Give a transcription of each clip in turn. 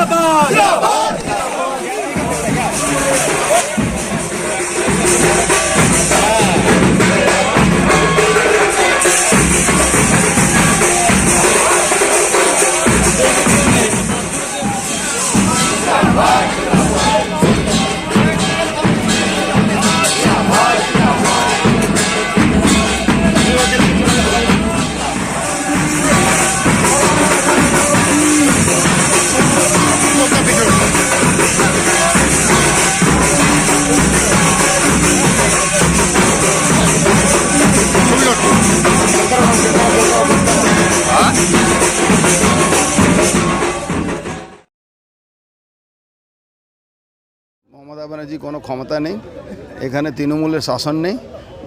Trabalho! Trabalho! Mamata Banerjee কোনো ক্ষমতা নেই এখানে তৃণমূলের শাসন নেই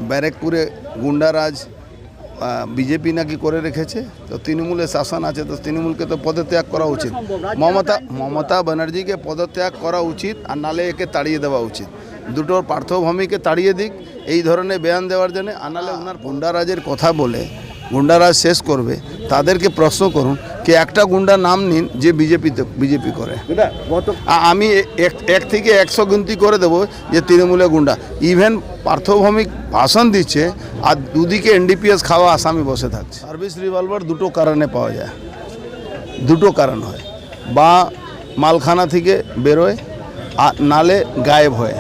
ব্যারেকপুরে গুন্ডারাজ বিজেপি নাকি করে রেখেছে তো তৃণমূলের শাসন আছে তো তৃণমূলকে তো পদত্যাগ করা উচিত। মমতা মমতা ব্যানার্জিকে পদত্যাগ করা উচিত আর নালে একে তাড়িয়ে দেওয়া উচিত। দুটোর পার্থভূমিকে তাড়িয়ে দিক এই ধরনের বেয়ান দেওয়ার জন্য আর নালে ওনার গুন্ডারাজের কথা বলে গুন্ডারাজ শেষ করবে তাদেরকে প্রশ্ন করুন কি একটা গুন্ডার নাম নিন যে বিজেপিতে বিজেপি করে। আমি এক এক থেকে একশো গিনতি করে দেবো যে তৃণমূলের গুন্ডা। ইভেন পার্থভৌমিক ভাষণ দিচ্ছে আর দুদিকে এনডিপিএস খাওয়া আসামি বসে থাকছে। সার্ভিস রিভলভার দুটো কারণে পাওয়া যায়। দুটো কারণ হয়। বা মালখানা থেকে বেরোয় আর নালে গায়েব হয়।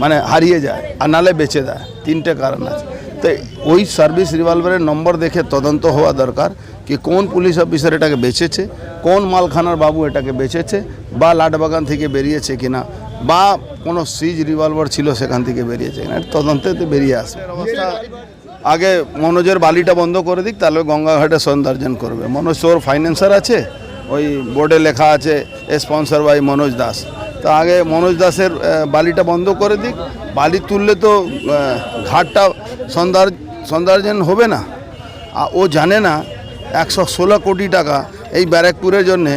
মানে হারিয়ে যায় আর নালে বেঁচে দেয় তিনটে কারণ আছে। তো ওই সার্ভিস রিভলভারের নম্বর দেখে তদন্ত হওয়া দরকার কি কোন পুলিশ অফিসার এটাকে বেচেছে কোন মালখানার বাবু এটাকে বেচেছে বা লাটবাগান থেকে বেরিয়েছে কিনা, বা কোনো সিজ রিভলভার ছিল সেখান থেকে বেরিয়েছে কিনা তদন্তে বেরিয়ে আসবে। আগে মনোজের বালিটা বন্ধ করে দিক, তাহলে গঙ্গাঘাটে সৌন্দর্যন করবে। মনোজ, তোর ফাইন্যান্সার আছে? ওই বোর্ডে লেখা আছে স্পন্সর বাই মনোজ দাস। তো আগে মনোজ দাসের বালিটা বন্ধ করে দিক বালি তুললে তো ঘাটটা সন্ধ্যার সন্ধ্যার্জন হবে না। ও জানে না, একশো ষোলো কোটি টাকা এই ব্যারাকপুরের জন্যে,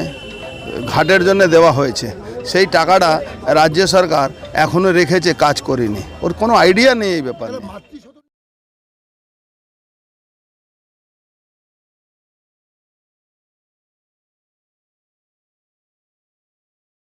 ঘাটের জন্য দেওয়া হয়েছে। সেই টাকাটা রাজ্য সরকার এখনও রেখেছে, কাজ করেনি। ওর কোনো আইডিয়া নেই এই ব্যাপারে।